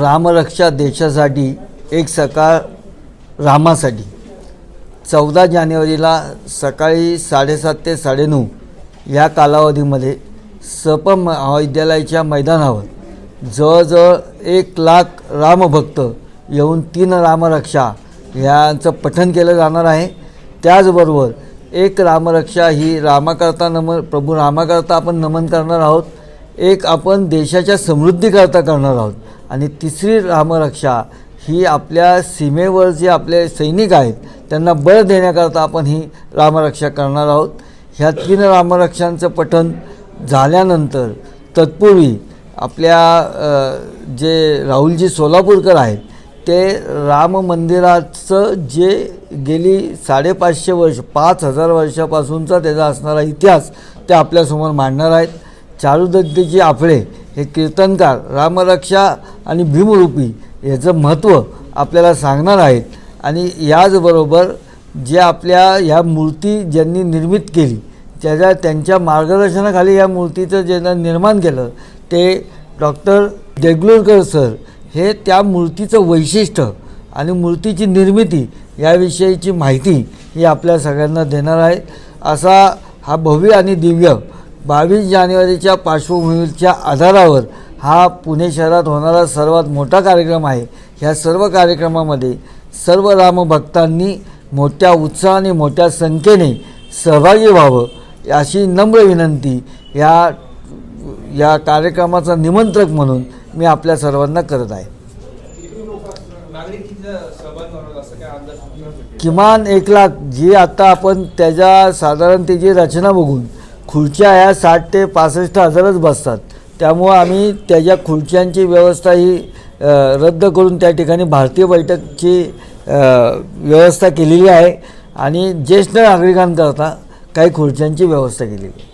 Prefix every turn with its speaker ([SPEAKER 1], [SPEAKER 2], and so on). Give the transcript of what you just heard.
[SPEAKER 1] रामरक्षा देशासाठी एक सकाळ रामासाठी. चौदा जानेवारीला सकाळी साडेसात ते साडेनऊ या कालावधीमध्ये सप महाविद्यालयाच्या मैदानावर जवळजवळ एक लाख रामभक्त येऊन तीन रामरक्षा यांचं पठन केलं जाणार आहे. त्याचबरोबर एक रामरक्षा ही रामाकरता नमन प्रभू रामाकरता आपण नमन करणार आहोत. एक आपण देशाच्या समृद्धीकरता करणार आहोत. आणि तिसरी रामरक्षा ही आपल्या सीमेवर जे आपले सैनिक आहेत त्यांना बळ देण्याकरता आपण ही रामरक्षा करणार आहोत. ह्या तीन रामरक्षांचं पठण झाल्यानंतर तत्पूर्वी आपल्या जे राहुलजी सोलापूरकर आहेत ते राम मंदिराचं जे गेली साडेपाचशे वर्ष पाच हजार वर्षापासूनचा त्याचा असणारा इतिहास ते आपल्यासमोर मांडणार आहेत. चारुदत्तीजी आपळे हे कीर्तनकार रामरक्षा आणि भीमरूपी याचं महत्त्व आपल्याला सांगणार आहेत. आणि याचबरोबर जे आपल्या ह्या मूर्ती ज्यांनी निर्मित केली त्याच्या त्यांच्या मार्गदर्शनाखाली या मूर्तीचं ज्यांना निर्माण केलं ते डॉक्टर देगलूरकर सर हे त्या मूर्तीचं वैशिष्ट्य आणि मूर्तीची निर्मिती याविषयीची माहिती ही आपल्या सगळ्यांना देणार आहे असा हा भव्य आणि दिव्य बावीस जानेवारीच्या पार्श्वभूमीच्या आधारावर हा पुणे शहरात होणारा सर्वात मोठा कार्यक्रम आहे. ह्या सर्व कार्यक्रमामध्ये सर्व रामभक्तांनी मोठ्या उत्साहाने मोठ्या संख्येने सहभागी व्हावं अशी नम्र विनंती या या कार्यक्रमाचा निमंत्रक म्हणून मी आपल्या सर्वांना करत आहे. किमान एक लाख जी आता आपण त्याच्या साधारण त्याची रचना बघून खुर्च्या ह्या साठ ते पासष्ट हजारच बसतात. त्यामुळं आम्ही त्याच्या खुर्च्यांची व्यवस्था ही रद्द करून त्या ठिकाणी भारतीय बैठकची व्यवस्था केलेली आहे. आणि ज्येष्ठ नागरिकांकरता काही खुर्च्यांची व्यवस्था केलेली आहे.